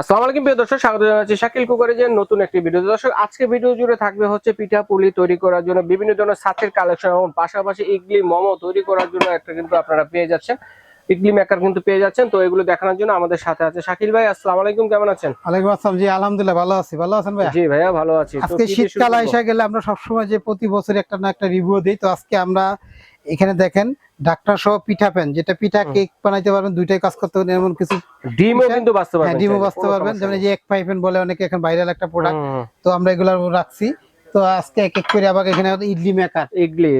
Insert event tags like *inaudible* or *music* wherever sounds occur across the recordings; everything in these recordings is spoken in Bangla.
আসসালামু আলাইকুম প্রিয় দর্শক স্বাগত জানাচ্ছি শাকিল কুকারের নতুন একটি ভিডিও দর্শক আজকে ভিডিও জুড়ে থাকবে হচ্ছে পিঠা পুলি তৈরি করার জন্য বিভিন্ন ধরনের সাথের কালেকশন এবং পাশাপাশি ইডলি মোমো তৈরি করার জন্য একটা কিন্তু আপনারা পেয়ে যাচ্ছেন। ইডলি মেকার কিন্তু পেয়ে যাচ্ছেন। তো এগুলো দেখানোর জন্য আমাদের সাথে আছে শাকিল ভাই। আসসালামু আলাইকুম কেমন আছেন? ওয়ালাইকুম আসসালাম। জি আলহামদুলিল্লাহ ভালো আছি। ভালো আছেন ভাই জি ভাইয়া ভালো আছি। আজকে শীতকাল? এসে গেলে আমরা সবসময় যে প্রতি বছর একটা না একটা রিভিউ দিই। তো আজকে আমরা এখানে দেখেন ডাক্তার সহ পিঠা পেন যেটা পিঠা কেক বানাইতে পারবেন দুইটাই কাজ করতে পারবেন এমন কিছু ডিমও কিন্তু বাঁচতে হ্যাঁ পারবেন ডিমও চাইলে, বাঁচতে পারবেন। যেমন এই যে এক পাইপেন বলে অনেকে এখন ভাইরাল একটা প্রোডাক্ট। তো আমরা এগুলো রাখছি। তো আজকে এক এক করে আবার এখানে ইডলি মেকার ইডলি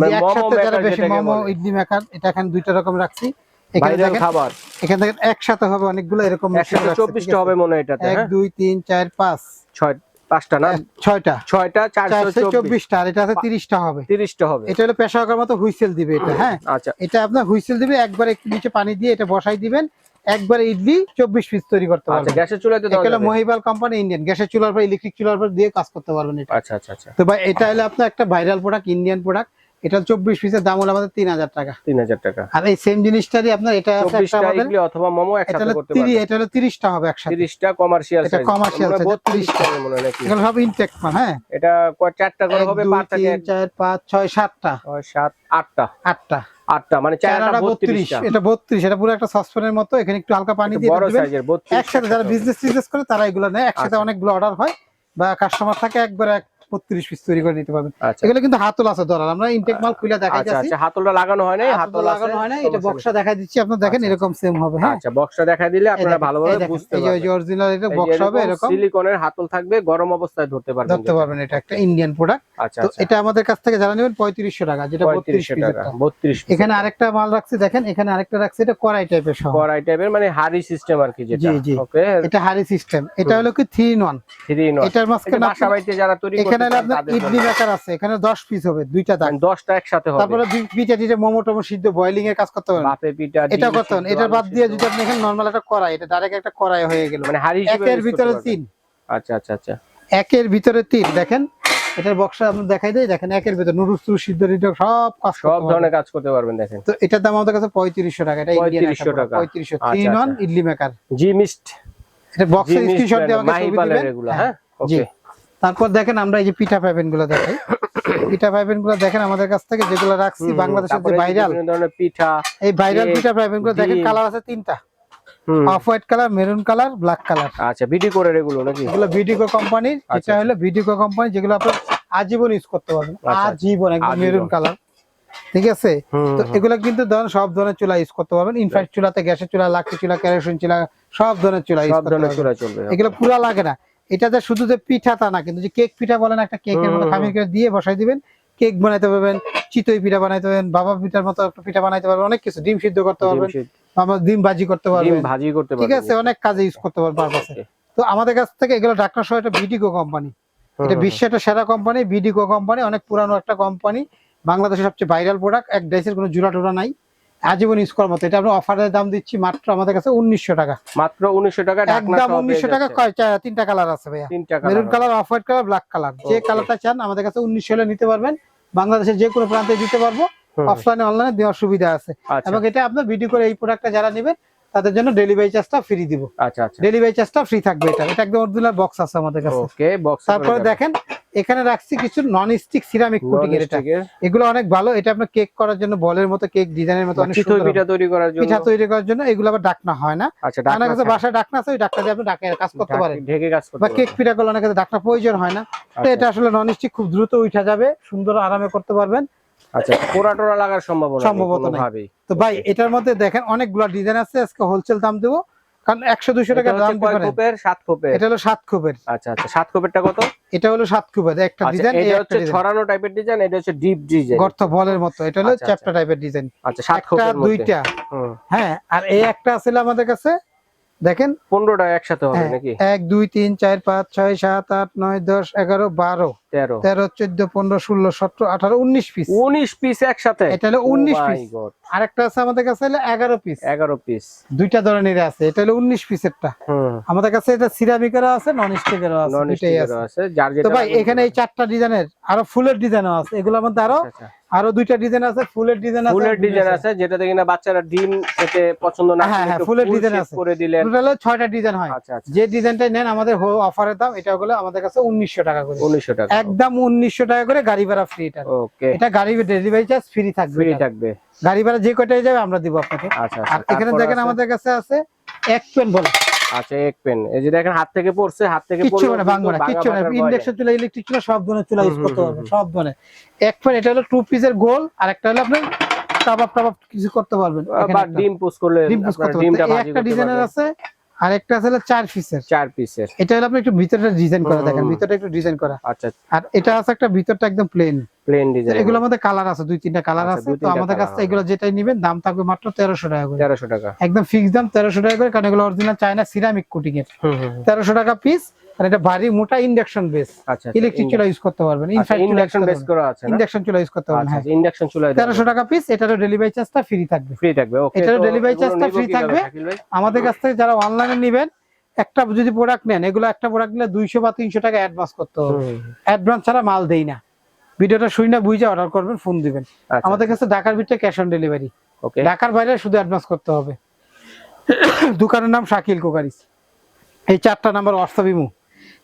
মানে একসাথে যারা বেশি মোমো ইডলি মেকার এটা এখানে দুইটা রকম রাখছি। এখানে দেখেন খাবার। এখানে দেখেন একসাথে হবে অনেকগুলো এরকম চব্বিশটা হবে মনে হয় এটাতে এক হ্যাঁ? দুই তিন চার পাঁচ। ছয় পাঁচটা না? ছয়টা। ছয়টা চারশো চারশো চব্বিশটা আর এটা আছে তিরিশটা হবে। তিরিশটা হবে। এটা হলো মতো হুইসেল দিবে এটা হ্যাঁ? আচ্ছা। এটা আপনার হুইসেল দিবে একবার একটু নিচে পানি দিয়ে এটা বসাই দিবেন একবার ইডলি চব্বিশ পিস তৈরি করতে আচ্ছা পারবেন। গ্যাসের চুলাতে এটা দেওয়া মহিবাল কোম্পানি ইন্ডিয়ান গ্যাসের চুলার পর ইলেকট্রিক চুলার পর দিয়ে কাজ করতে পারবেন এটা। আচ্ছা আচ্ছা আচ্ছা। তো ভাই এটা হলো আপনার একটা ভাইরাল প্রোডাক্ট ইন্ডিয়ান প্রোডাক্ট এটা চব্বিশ পিসের দাম হলো আমাদের তিন হাজার টাকা। তিন হাজার টাকা। আর এই সেম জিনিসটারই আপনার এটা অথবা মোমো এটা একসাথে হলো তিরিশটা হবে একসাথে। তিরিশটা কমার্শিয়াল এটা বত্রিশটা মনে হয় নাকি? এগুলো সব ইনটেক হ্যাঁ? এটা কয় চারটা করে হবে? পাঁচ থেকে তিন চার পাঁচ ছয় সাতটা। সাত আটটা। আটটা। আটটা মানে চার চার আটা আটা বত্রিশ এটা বত্রিশ এটা পুরো একটা সসপ্যানের মতো এখানে একটু হালকা পানি দিয়ে বড় সাইজের একসাথে যারা বিজনেস টিজনেস করে তারা এগুলো নেয়। একসাথে আচ্ছা। অনেকগুলো অর্ডার হয় বা কাস্টমার থাকে একবার এক বত্রিশ পিস তৈরি করে নিতে পারবেন। আচ্ছা। এগুলো কিন্তু হাতল আছে ধরার। আমরা ইনটেক মাল খুলে দেখাই আচ্ছা যাচ্ছি আচ্ছা হাতলটা লাগানো হয় নাই? হাতল লাগানো হয় না এটা বক্সটা দেখা দিচ্ছি। আপনার দেখেন আচ্ছা, এরকম সেম হবে হ্যাঁ? আচ্ছা বক্সটা দেখাই দিলে আপনারা ভালোভাবে বুঝতে পারবেন। অরিজিনাল এটা এই বক্স হবে এরকম সিলিকনের হাতল থাকবে গরম অবস্থায় ধরতে পারবেন ধরতে পারবেন এটা একটা ইন্ডিয়ান প্রোডাক্ট আচ্ছা তো এটা আমাদের কাছ থেকে জানা নেবেন পঁয়ত্রিশশো টাকা যেটা বত্রিশ পঁয়ত্রিশশো পিসের টাকা বত্রিশ এখানে আরেকটা মাল রাখছি দেখেন এখানে আরেকটা রাখছি এটা কড়াই টাইপের সহ। কড়াই টাইপের মানে হাড়ি সিস্টেম আর কি যেটা। ওকে এটা হারি সিস্টেম এটা হলো কি three in one three in এটার মাঝখানে বাসা বাড়িতে যারা তৈরি করতে চান আপনার ইডলি মেকার আছে এখানে দশ পিস হবে দুইটা দাগ। মানে একসাথে হবে। তারপরে পিঠা মোমো টোমো সিদ্ধ বয়লিং এর কাজ করতে বাপে পিঠা এটা এটা বাদ দিয়ে যদি আপনি এখানে নর্মাল একটা কড়াই এটা ডাইরেক্ট একটা কড়াই হয়ে গেল। মানে হাড়ি একের ভিতরে। তিন। আচ্ছা আচ্ছা আচ্ছা। একের ভিতরে তিন। দেখেন এটার বক্সটা আপনি দেখাই দেয় দেখেন একের ভিতরে নুডলস সিদ্ধ সব কাজ সব ধরনের কাজ করতে পারবেন দেখেন। তো এটার দাম আমাদের কাছে পঁয়ত্রিশশো টাকা। এটা ইন্ডিয়ান 3500 টাকা। পঁয়ত্রিশশো আচ্ছা, থ্রি নন আচ্ছা। ইডলি মেকার জি মিস্ট এটা বক্সের স্ক্রিনশট দিয়ে আমাকে ছবি দিবেন? হ্যাঁ। হ্যাঁ? ওকে তারপর দেখেন আমরা এই যে পিঠা পাইবেনগুলো দেখাই। পিঠা পাইবেনগুলো দেখেন আমাদের কাছ থেকে যেগুলো রাখছি বাংলাদেশের যে ভাইরাল পিঠা এই ভাইরাল পিঠা পাইবেনগুলো দেখেন কালার আছে তিনটা। Off white colour maroon colour black colour আচ্ছা বিডি করে এগুলো নাকি? এগুলো ভিডিকো কোম্পানির আচ্ছা, এটা হলো ভিডিকো কোম্পানি যেগুলো আপনার আজীবন ইউজ করতে পারবেন। আচ্ছা, আজীবন একদম মেরুন কালার ঠিক আছে? তো এগুলো কিন্তু ধরেন সব ধরনের চুলা ইউজ করতে পারবেন। ইনফ্যাক্ট চুলাতে গ্যাসের চুলা লাকড়ি চুলা কেরোসিন চুলা সব ধরনের চুলা ইউজ করতে পারবেন। এগুলো পুরা লাগে না। এটাতে শুধু যে পিঠা তা না কিন্তু যে কেক পিঠা বলেন একটা কেকের মতো খামির করে দিয়ে বসাই দিবেন কেক বানাইতে পারবেন চিতই পিঠা বানাইতে পারবেন বাবা পিঠার মতো একটা পিঠা বানাইতে পারবেন অনেক কিছু ডিম সিদ্ধ করতে পারবেন আমার ডিম ভাজি করতে ডিম পারবেন। ভাজি করতে পারবেন ঠিক আছে অনেক কাজে ইউজ করতে পারবেন পারপাসে. তো আমাদের কাছ থেকে এগুলো ডাক্তার সহ এটা ভিডিকো কোম্পানি এটা বিশ্বের একটা সেরা কোম্পানি ভিডিকো কোম্পানি অনেক পুরানো একটা কোম্পানি বাংলাদেশের সবচেয়ে ভাইরাল প্রোডাক্ট এক ডাইসের কোনো জোড়া টোড়া নাই। আজীবন ইউজ করার মতো। এটা আমরা অফারের দাম দিচ্ছি মাত্র আমাদের কাছে উনিশশো টাকা। মাত্র উনিশশো টাকা একদম উনিশশো টাকা যাচ্ছে। কয় চা- তিনটা কালার আছে ভাইয়া? তিনটা maroon colour colour off white colour black colour যে কালারটা চান আমাদের কাছে উনিশশো হলে নিতে পারবেন। বাংলাদেশের যে কোনো প্রান্তে দিতে পারব। অফলাইনে অনলাইনে দেওয়ার সুবিধা আছে। আচ্ছা। এবং এটা আপনার ভিডিও করে এই প্রোডাক্টটা যারা নেবেন তাদের জন্য ডেলিভারি চার্জটা ফ্রি দিব। আচ্ছা আচ্ছা। ডেলিভারি চার্জটা ফ্রি থাকবে এটা। এটা একদম অরিজিনাল বক্স আছে আমাদের কাছে। ওকে বক্স তারপরে দেখেন এখানে রাখছি কিছু নন স্টিক সিরামিক কুটিং এর এটা। এগুলো অনেক ভালো। এটা আপনার কেক করার জন্য বলের মতো কেক ডিজাইনের মতো অনেক সুন্দর পিঠা তৈরি করার জন্য। পিঠা তৈরি করার জন্য। এগুলো আবার ডাকনা হয় না। আচ্ছা আমার কাছে ঢাকনা বাসায় ডাকনা আছে ওই ডাকনা দিয়ে আপনি ডাকে কাজ করতে পারেন। ঢেকে কাজ করতে বা কেক। পিঠা করলে অনেক কাছে ডাকনা প্রয়োজন হয় না। তো আচ্ছা, এটা আসলে নন স্টিক খুব দ্রুত উঠা যাবে সুন্দর আরামে করতে পারবেন। আচ্ছা পোড়া টোড়া লাগার সম্ভাবনা সম্ভবত তো ভাই এটার মধ্যে দেখেন অনেকগুলো ডিজাইন আছে আজকে হোলসেল দাম দেবো। কারণ টাকা দাম কয় খোপের? সাত খোপের। এটা হলো সাত খুবের আচ্ছা আচ্ছা সাত খোপেরটা কত? এটা হলো সাত খুবের একটা আচ্ছা ডিজাইন এটা হচ্ছে ছড়ানো টাইপের ডিজাইন এটা হচ্ছে ডিপ ডিজাইন গর্ত বলের মতো। এটা হলো আচ্ছা, চ্যাপ্টার টাইপের ডিজাইন আচ্ছা সাত খোপের মধ্যে। দুইটা। হ্যাঁ আর এই একটা আছে আমাদের কাছে দেখেন। 15টা একসাথে হবে হ্যাঁ, নাকি? এক দুই তিন চার পাঁচ ছয় সাত আট নয় দশ এগারো বারো। তেরো। তেরো চোদ্দ পনেরো ষোলো সতেরো আঠারো উনিশ পিস উনিশ পিস একসাথে? এটা হলো উনিশ পিস God, আরেকটা আছে আমাদের কাছে হলো এগারো পিস এগারো পিস দুইটা ধরনের আছে এটা হলো উনিশ পিসেরটা হুম। আমাদের কাছে এটা সিরামিকেরও আছে নন স্টিকেরও আছে। দুইটাই যেটা তো ভাই এখানে এই চারটা ডিজাইনের আরও ফুলের ডিজাইনও আছে। এগুলোর মধ্যে আরও আচ্ছা, আচ্ছা। আরও দুইটা ডিজাইন আছে ফুলের ডিজাইন আছে ফুলের ডিজাইন আছে। যেটাতে কিনা বাচ্চারা ডিম খেতে পছন্দ না হ্যাঁ, হ্যাঁ, ফুলের ডিজাইন আছে। করে দিলেন টোটাল ছয়টা ডিজাইন হয়। আচ্ছা যে ডিজাইনটাই নেন আমাদের অফারের দাম এটা হলো আমাদের কাছে উনিশশো টাকা করে। উনিশশো টাকা। একদম উনিশশো টাকা করে গাড়ি ভাড়া ফ্রি এটা। ওকে এটা গাড়ি ডেলিভারি চার্জ ফ্রি থাকবে ফ্রি থাকবে। গাড়ি ভাড়া যে কয়টাই যাবে আমরা দিব আপনাকে। আচ্ছা আর আচ্ছা এখানে দেখেন আমাদের কাছে আছে এক পেন বলে। আচ্ছা এক পেন এই যে দেখেন হাত থেকে পড়ছে হাত থেকে মানে না না। ইন্ডাকশন চুলা ইলেকট্রিক চুলা সব ধরনের চুলা ইউজ করতে পারবেন সব ধরনের। এক পেন এটা হলো টু পিসের গোল আর একটা হলো আপনি কাবাব টাবাব কিছু করতে পারবেন। বা ডিম পোস্ট করলে ডিম পুষ করতে পারবেন। একটা ডিজাইনের আছে আর একটা আছে চার পিসের। চার পিসের। এটা হলো আপনি একটু ভিতরটা ডিজাইন করা দেখেন ভিতরটা একটু ডিজাইন করা। আচ্ছা। আর এটা আছে একটা ভিতরটা একদম প্লেন প্লেন ডিজাইন এগুলোর মধ্যে কালার আছে দুই তিনটা কালার আচ্ছা, আছে তো আমাদের কাছ এগুলো যেটাই নিবেন দাম থাকবে মাত্র তেরোশো টাকা করে। তেরোশো টাকা। একদম ফিক্স দাম তেরোশো টাকা করে কারণ এগুলো অরিজিনাল চায়না সিরামিক কোটিং এর। হুম হুম হুম। তেরোশো টাকা পিস আর এটা ভারী মোটা ইন্ডাকশন বেস আচ্ছা ইলেকট্রিক চুলা ইউজ করতে পারবেন। ইন্ডাকশন বেস করা আছে ইন্ডাকশন চুলা ইউজ করতে পারবেন আচ্ছা হ্যাঁ। ইন্ডাকশন চুলায় তেরোশো টাকা পিস এটারও ডেলিভারি চার্জটা ফ্রি থাকবে। ফ্রি থাকবে ওকে এটারও delivery charge টা free থাকবে। আমাদের কাছ থেকে যারা অনলাইনে নেবেন একটা যদি প্রোডাক্ট নেন এগুলো একটা প্রোডাক্ট নিলে দুইশো বা তিনশো টাকা অ্যাডভান্স করতে হবে। অ্যাডভান্স ছাড়া মাল দেই না। ভিডিওটা শুই না বুঝে অর্ডার করবেন ফোন দিবেন। আমাদের আমাদের কাছে ঢাকার ভিতরে ক্যাশ অন ডেলিভারি ওকে ঢাকার বাইরে শুধু অ্যাডভান্স করতে হবে। *coughs* দোকানের নাম শাকিল কোকারিস। এই চারটা নাম্বার হোয়াটসঅ্যাপ ইমু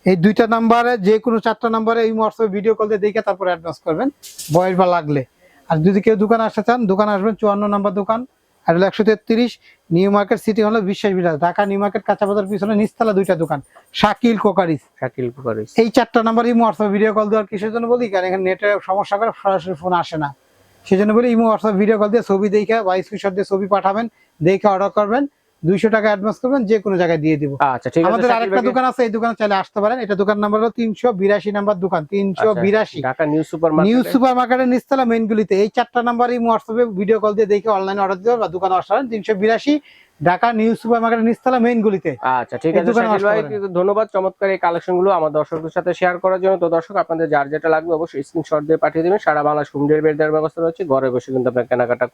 এই দুইটা নাম্বারে যে কোনো চারটা নাম্বারে এই হোয়াটসঅ্যাপ ভিডিও কল দিয়ে দেখে তারপর অ্যাডভান্স করবেন। বয়স বা লাগলে। আর যদি কেউ দোকানে আসতে চান দোকানে আসবেন চুয়ান্ন নাম্বার দোকান। আর হলো একশো তেত্রিশ নিউ মার্কেট সিটি হলো বিশ্বাস বিলাস ঢাকা নিউ মার্কেট কাঁচা বাজার পিছনে নিচতলা দুইটা দোকান। শাকিল কোকারিস। শাকিল কুকারিস। এই চারটা number imo WhatsApp video call দেওয়ার কিসের জন্য বলি? কারণ এখানে নেটের সমস্যা করে সরাসরি ফোন আসে না। সেই জন্য বলি ইমো হোয়াটসঅ্যাপ ভিডিও কল দিয়ে ছবি দেখে বা স্ক্রিনশট দিয়ে ছবি পাঠাবেন দেখে অর্ডার করবেন। দুইশো টাকা অ্যাডভান্স করবেন যে কোনো জায়গায় দিয়ে দিব। আচ্ছা ঠিক আছে আমাদের আরেকটা দোকান আছে এই দোকানে চাইলে আসতে পারেন। এটা দোকান নাম্বার হলো তিনশো বিরাশি নাম্বার দোকান তিনশো আচ্ছা, বিরাশি। Dhaka new super new super মার্কেটের নিচতলা মেইন গুলিতে। এই চারটা নাম্বার ইমো হোয়াটসঅ্যাপে ভিডিও কল দিয়ে দেখে অনলাইনে অর্ডার দিতে বা দোকানে আসতে পারেন। তিনশো বিরাশি ঢাকা নিউ সুপার মার্কেটের নিচতলা মেইন গুলিতে। আচ্ছা ঠিক আছে ভাই ধন্যবাদ। চমৎকার এই কালেকশনগুলো আমার দর্শকদের সাথে শেয়ার করার জন্য। তো দর্শক আপনাদের যার যেটা লাগবে অবশ্যই স্ক্রিনশট দিয়ে পাঠিয়ে দিবেন। সারা বাংলা হোম ডেলিভারি দেওয়ার ব্যবস্থা রয়েছে। ঘরে বসে কিন্তু আপনার কেনাকাটা